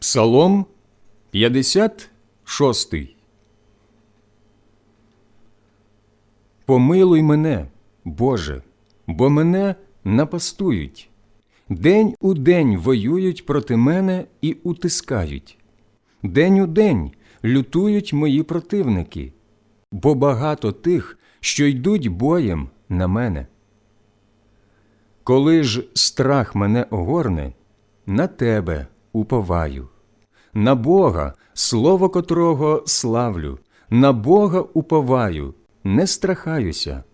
Псалом 56 Помилуй мене, Боже, бо мене напастують. День у день воюють проти мене і утискають. День у день лютують мої противники, бо багато тих, що йдуть боєм на мене. Коли ж страх мене огорне, на тебе уповаю, на Бога, слово котрого славлю, на Бога уповаю, не страхаюся.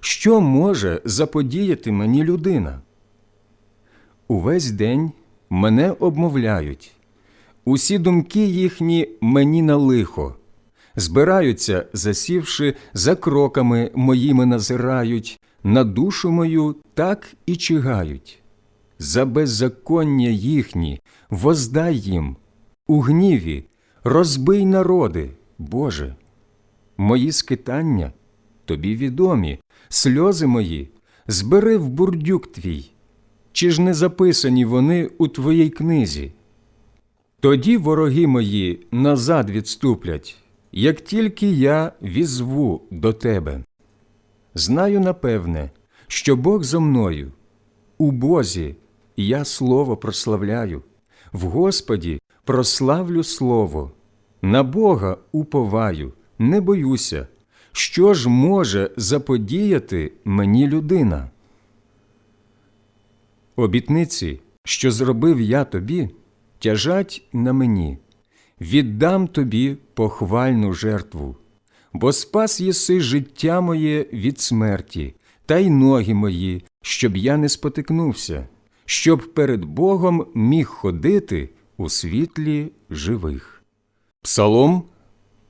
Що може заподіяти мені людина? Увесь день мене обмовляють, усі думки їхні мені на лихо, збираються, засівши, за кроками моїми назирають, на душу мою так і чигають. За беззаконня їхні воздай їм, у гніві, розбий народи, Боже. Мої скитання тобі відомі, сльози мої, збери в бурдюк твій. Чи ж не записані вони у твоїй книзі? Тоді вороги мої назад відступлять, як тільки я візву до тебе. Знаю напевне, що Бог зо мною, у Бозі я слово прославляю, в Господі прославлю слово, на Бога уповаю, не боюся, що ж може заподіяти мені людина. Обітниці, що зробив я тобі, тяжать на мені, віддам тобі похвальну жертву, бо спас єси життя моє від смерті, та й ноги мої, щоб я не спотикнувся, щоб перед Богом міг ходити у світлі живих. Псалом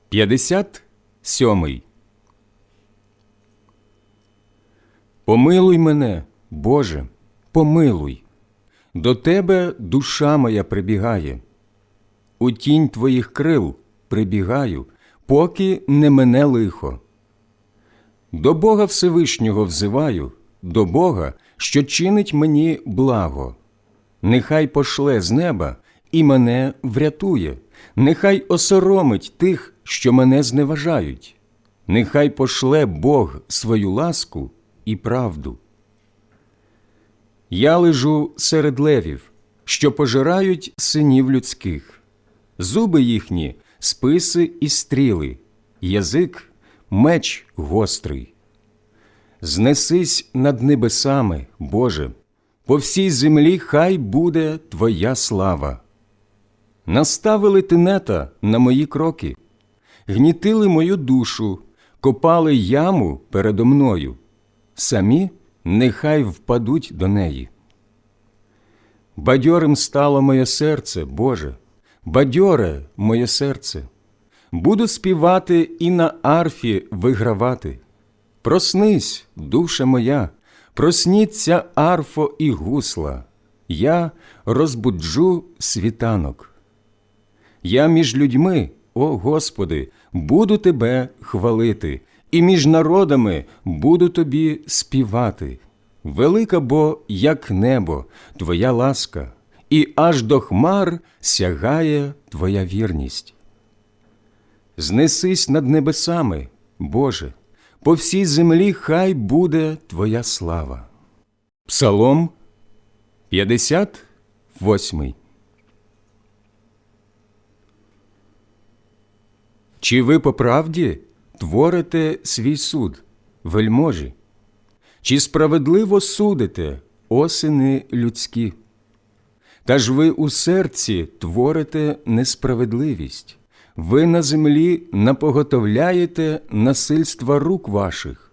57 Помилуй мене, Боже, помилуй, до Тебе душа моя прибігає. У тінь Твоїх крил прибігаю, поки не мене лихо. До Бога Всевишнього взиваю, до Бога, що чинить мені благо. Нехай пошле з неба і мене врятує, нехай осоромить тих, що мене зневажають, нехай пошле Бог свою ласку і правду. Я лежу серед левів, що пожирають синів людських, зуби їхні списи і стріли, язик меч гострий. Знесись над небесами, Боже, по всій землі хай буде Твоя слава. Наставили тенета на мої кроки, гнітили мою душу, копали яму передо мною, самі нехай впадуть до неї. Бадьорим стало моє серце, Боже, бадьоре моє серце, буду співати і на арфі вигравати. Проснись, душа моя, просніться арфо і гусла, я розбуджу світанок. Я між людьми, о Господи, буду Тебе хвалити, і між народами буду Тобі співати. Велика бо, як небо, Твоя ласка, і аж до хмар сягає Твоя вірність. Знесись над небесами, Боже, по всій землі хай буде Твоя слава. Псалом 58 Чи ви по правді творите свій суд, вельможі? Чи справедливо судите, осини людські? Та ж ви у серці творите несправедливість, ви на землі напоготовляєте насильства рук ваших.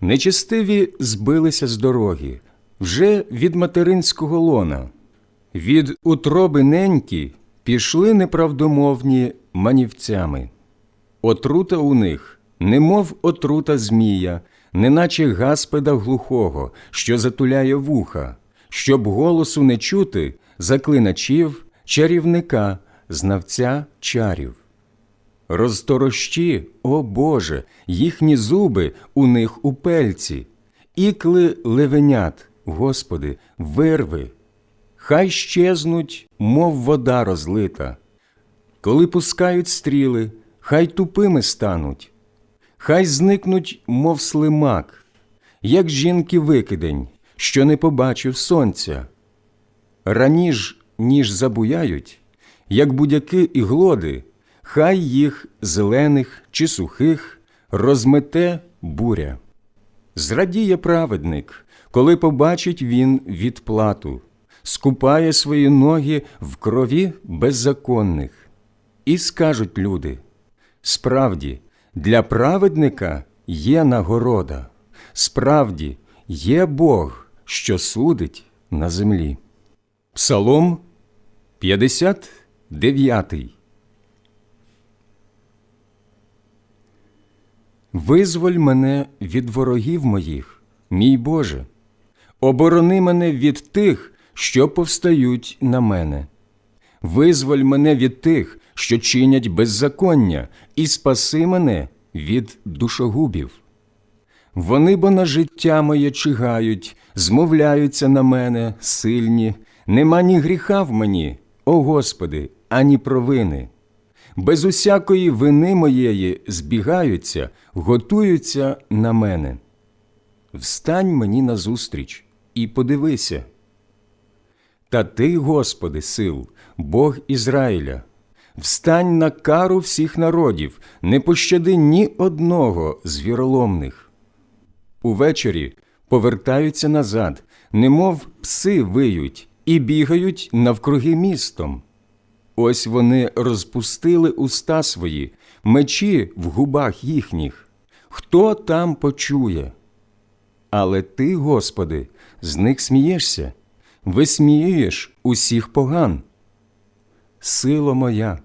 Нечестиві збилися з дороги вже від материнського лона, від утроби неньки пішли неправдомовні манівцями. Отрута у них, немов отрута змія, неначе гаспеда глухого, що затуляє вуха, щоб голосу не чути заклиначів, чарівника, знавця чарів. Розторощі, о Боже, їхні зуби у них у пельці, ікли левенят, Господи, вирви. Хай щезнуть, мов вода розлита. Коли пускають стріли, хай тупими стануть, хай зникнуть, мов слимак, як жінки викидень, що не побачив сонця. Раніж, ніж забуяють, як будяки і глоди, хай їх зелених чи сухих розмете буря. Зрадіє праведник, коли побачить він відплату, скупає свої ноги в крові беззаконних. І скажуть люди: справді, для праведника є нагорода, справді є Бог, що судить на землі. Псалом 59 Визволь мене від ворогів моїх, мій Боже, оборони мене від тих, що повстають на мене. Визволь мене від тих, що чинять беззаконня, і спаси мене від душогубів. Вони бо на життя моє чигають, змовляються на мене, сильні, нема ні гріха в мені, о Господи, ані провини. Без усякої вини моєї збігаються, готуються на мене. Встань мені назустріч і подивися. Та ти, Господи, сил, Бог Ізраїля, встань на кару всіх народів, не пощади ні одного з віроломних. Увечері повертаються назад, немов пси виють, і бігають навкруги містом. Ось вони розпустили уста свої, мечі в губах їхніх. Хто там почує? Але ти, Господи, з них смієшся, висміюєш усіх поган. Сило моя,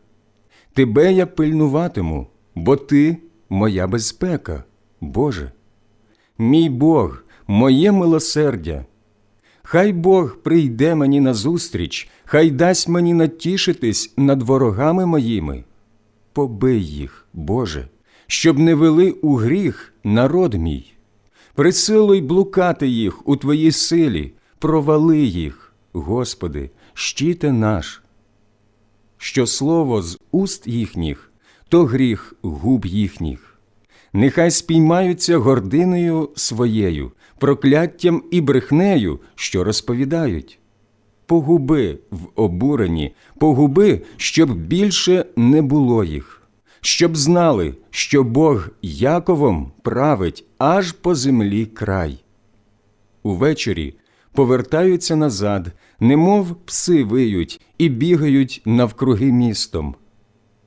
тебе я пильнуватиму, бо ти моя безпека, Боже. Мій Бог, моє милосердя. Хай Бог прийде мені назустріч, хай дасть мені натішитись над ворогами моїми. Побий їх, Боже, щоб не вели у гріх народ мій. Присилуй блукати їх у Твоїй силі, провали їх, Господи, щите наш. Що слово з уст їхніх, то гріх губ їхніх. Нехай спіймаються гординою своєю, прокляттям і брехнею, що розповідають. Погуби в обуренні, погуби, щоб більше не було їх, щоб знали, що Бог Яковом править аж по землі край. Увечері повертаються назад, немов пси виють і бігають навкруги містом.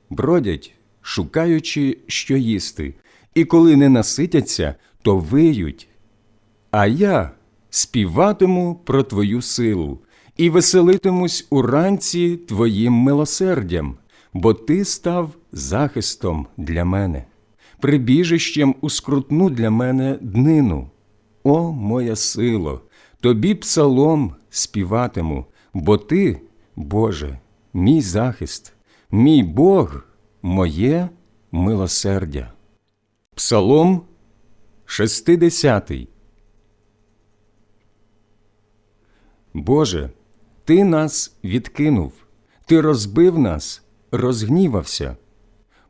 Бродять, шукаючи, що їсти, і коли не наситяться, то виють. А я співатиму про твою силу і веселитимусь уранці твоїм милосердям, бо ти став захистом для мене, прибіжищем у скрутну для мене днину. О, моя сило, тобі псалом співатиму, бо ти, Боже, мій захист, мій Бог, моє милосердя. Псалом 60 Боже, Ти нас відкинув, Ти розбив нас, розгнівався,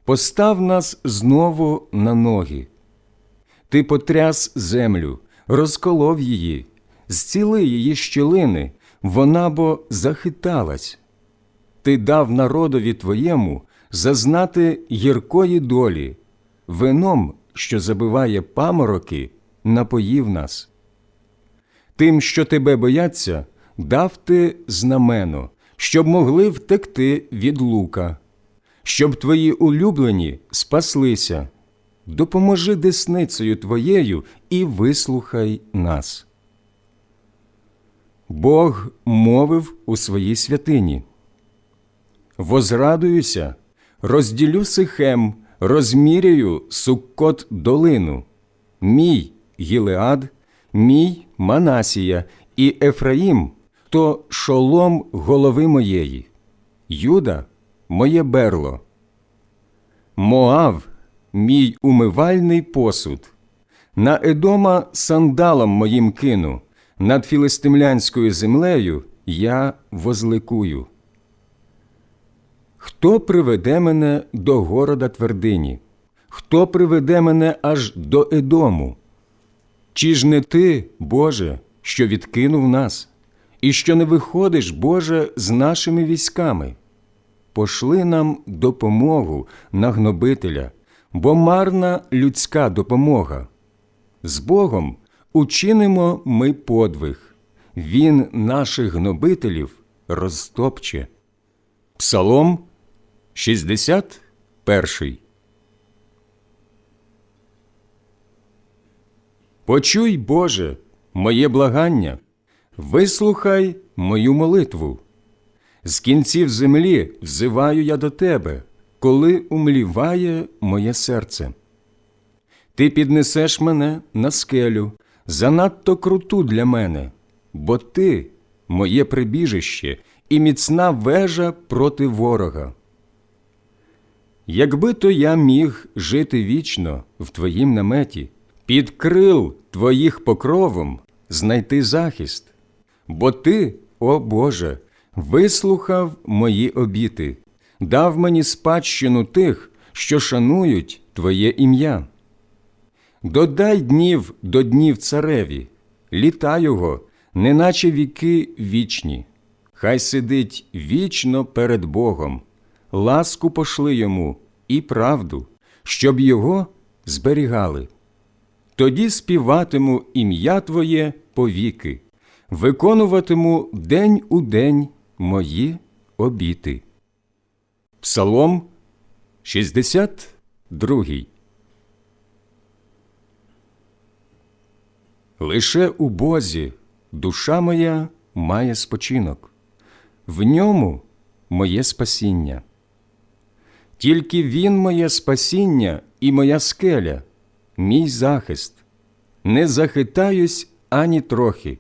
постав нас знову на ноги. Ти потряс землю, розколов її, зціли її щілини, вона бо захиталась. Ти дав народові твоєму зазнати гіркої долі вином, що забиває памороки, напоїв нас. Тим, що тебе бояться, дав ти знамено, щоб могли втекти від лука, щоб твої улюблені спаслися. Допоможи десницею твоєю і вислухай нас. Бог мовив у своїй святині. Возрадуюся, розділю сихем розміряю суккот долину, мій Гілеад, мій Манасія і Ефраїм то шолом голови моєї, Юда моє берло. Моав, мій умивальний посуд, на Едома сандалом моїм кину, над філистимлянською землею я возликую. Хто приведе мене до города твердині? Хто приведе мене аж до Едому? Чи ж не ти, Боже, що відкинув нас, і що не виходиш, Боже, з нашими військами? Пошли нам допомогу на гнобителя, бо марна людська допомога. З Богом учинимо ми подвиг, Він наших гнобителів розтопче. Псалом 61 Почуй, Боже, моє благання, вислухай мою молитву. З кінців землі взиваю я до Тебе, коли умліває моє серце. Ти піднесеш мене на скелю, занадто круту для мене, бо ти моє прибіжище і міцна вежа проти ворога. Якби то я міг жити вічно в Твоїм наметі, під крил Твоїх покровом знайти захист, бо Ти, о Боже, вислухав мої обіти, дав мені спадщину тих, що шанують Твоє ім'я. Додай днів до днів цареві, літа його, неначе віки вічні. Хай сидить вічно перед Богом, ласку пошли йому і правду, щоб його зберігали. Тоді співатиму ім'я Твоє повіки, виконуватиму день у день мої обіти. Псалом 62 Лише у Бозі душа моя має спочинок, в ньому моє спасіння. Тільки Він моє спасіння і моя скеля, мій захист, не захитаюсь ані трохи.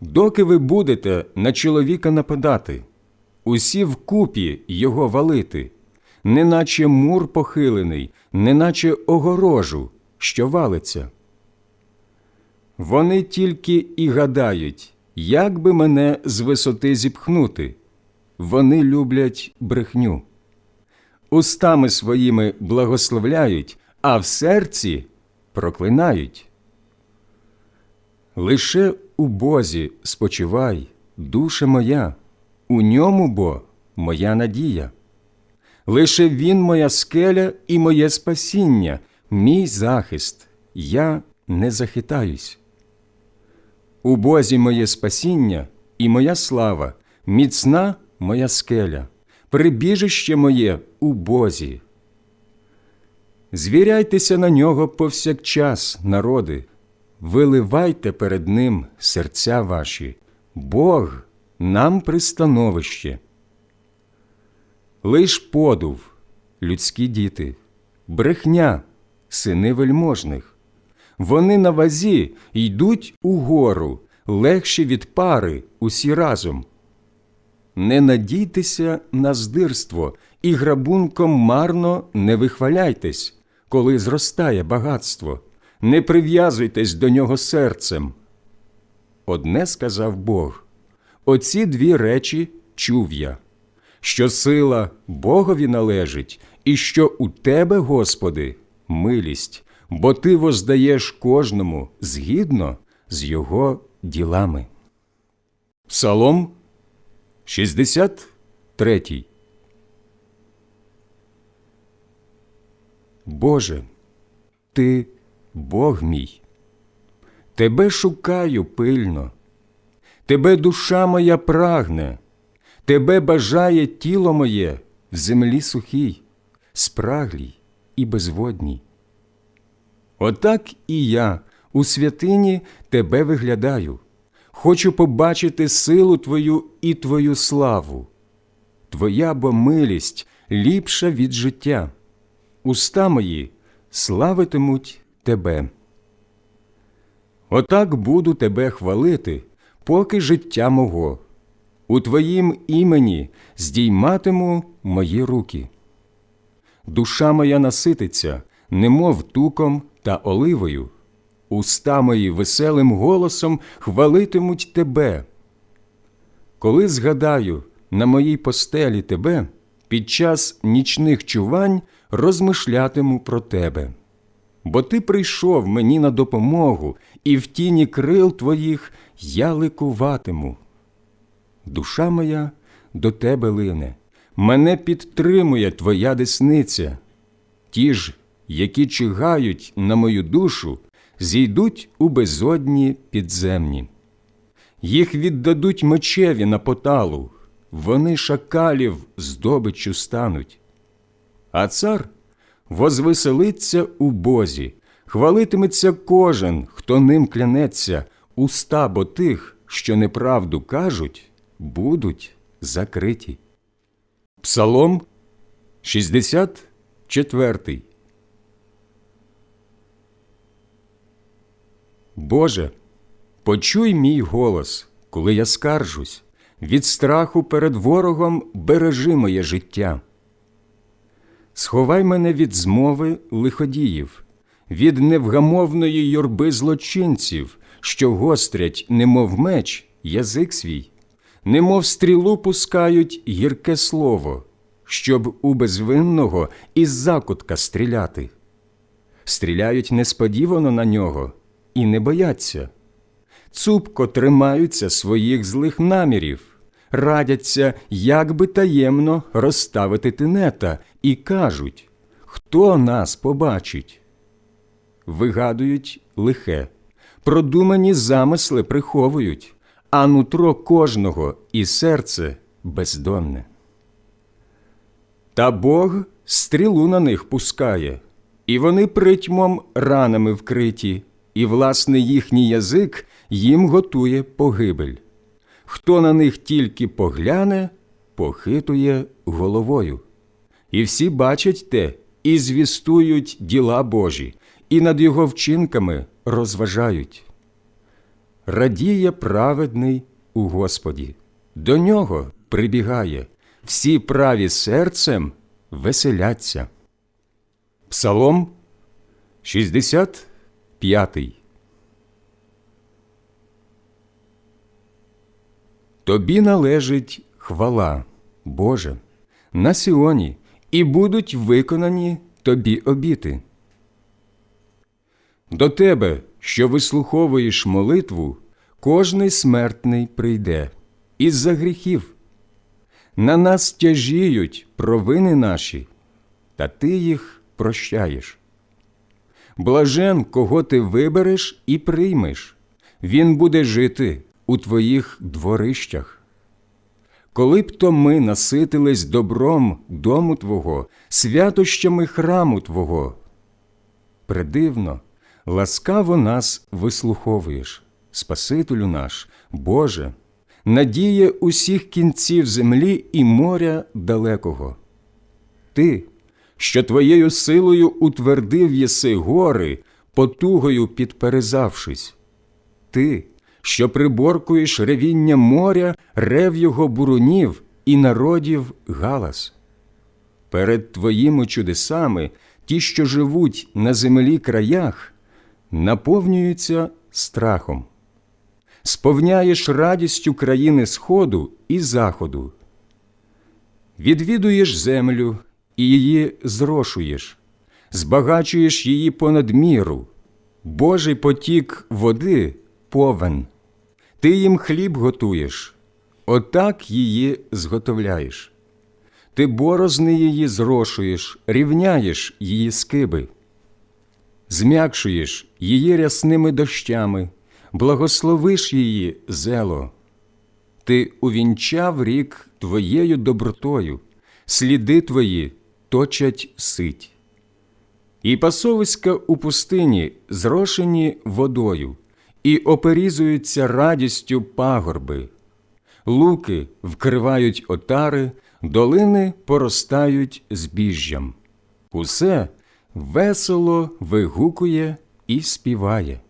Доки ви будете на чоловіка нападати, усі вкупі його валити, неначе мур похилений, неначе огорожу, що валиться. Вони тільки і гадають, як би мене з висоти зіпхнути. Вони люблять брехню. Устами своїми благословляють, а в серці проклинають. Лише у Бозі спочивай, душе моя, у ньому бо моя надія. Лише Він моя скеля і моє спасіння, мій захист, я не захитаюсь. У Бозі моє спасіння і моя слава, міцна моя скеля, прибіжище моє у Бозі. Звіряйтеся на нього повсякчас, народи, виливайте перед Ним серця ваші, Бог нам пристановище. Лиш подув, людські діти, брехня, сини вельможних. Вони на вазі йдуть угору, легші від пари усі разом. Не надійтеся на здирство і грабунком марно не вихваляйтесь, коли зростає багатство, не прив'язуйтесь до нього серцем. Одне сказав Бог оці дві речі чув я, що сила Богові належить, і що у тебе, Господи, милість, бо ти воздаєш кожному згідно з його ділами. Псалом 63 Боже, Ти Бог мій, Тебе шукаю пильно, Тебе душа моя прагне, Тебе бажає тіло моє в землі сухій, спраглій і безводній. Отак і я у святині Тебе виглядаю, хочу побачити силу Твою і Твою славу. Твоя бо милість ліпша від життя, уста мої славитимуть Тебе. Отак буду Тебе хвалити, поки життя мого. У Твоїм імені здійматиму мої руки. Душа моя насититься, немов туком та оливою, уста мої веселим голосом хвалитимуть Тебе. коли згадаю на моїй постелі тебе, під час нічних чувань розмишлятиму про тебе. Бо ти прийшов мені на допомогу, і в тіні крил твоїх я ликуватиму. Душа моя до тебе лине, мене підтримує твоя десниця. Ті ж, які чигають на мою душу, зійдуть у безодні підземні. Їх віддадуть мечеві на поталу, вони шакалів здобиччю стануть. А цар возвеселиться у Бозі, хвалитиметься кожен, хто ним клянеться, уста бо тих, що неправду кажуть, будуть закриті. Псалом 64 Боже, почуй мій голос, коли я скаржусь, від страху перед ворогом бережи моє життя. Сховай мене від змови лиходіїв, від невгамовної юрби злочинців, що гострять, немов меч, язик свій, немов стрілу пускають гірке слово, щоб у безвинного із закутка стріляти. Стріляють несподівано на нього і не бояться. Цупко тримаються своїх злих намірів, радяться, як би таємно розставити тинета, і кажуть, хто нас побачить. Вигадують лихе, продумані замисли приховують, а нутро кожного і серце бездонне. Та Бог стрілу на них пускає, і вони притьмом ранами вкриті, і власне їхній язик їм готує погибель. Хто на них тільки погляне, похитує головою. І всі бачать те і звістують діла Божі, і над його вчинками розважають. Радіє праведний у Господі, до нього прибігає, всі праві серцем веселяться. Псалом 65 Тобі належить хвала, Боже, на Сіоні, і будуть виконані тобі обіти. До тебе, що вислуховуєш молитву, кожний смертний прийде із-за гріхів. На нас тяжіють провини наші, та ти їх прощаєш. Блажен, кого ти вибереш і приймеш, він буде жити у твоїх дворищах. Коли б то ми наситились добром дому Твого, святощами храму Твого. Придивно, ласкаво нас вислуховуєш, Спасителю наш, Боже, надія усіх кінців землі і моря далекого. Ти, що твоєю силою утвердив єси гори, потугою підперезавшись. Ти, що приборкуєш ревіння моря, рев його бурунів і народів галас. Перед твоїми чудесами ті, що живуть на землі краях, наповнюються страхом. Сповняєш радістю країни Сходу і Заходу. Відвідуєш землю і її зрошуєш, збагачуєш її понад міру, Божий потік води повен. Ти їм хліб готуєш, отак її зготовляєш. Ти борозни її зрошуєш, рівняєш її скиби, зм'якшуєш її рясними дощами, благословиш її зело. Ти увінчав рік твоєю добротою, сліди твої точать сить. І пасовиська у пустині зрошені водою і оперізуються радістю пагорби, луки вкривають отари, долини поростають збіжжям. Усе весело вигукує і співає.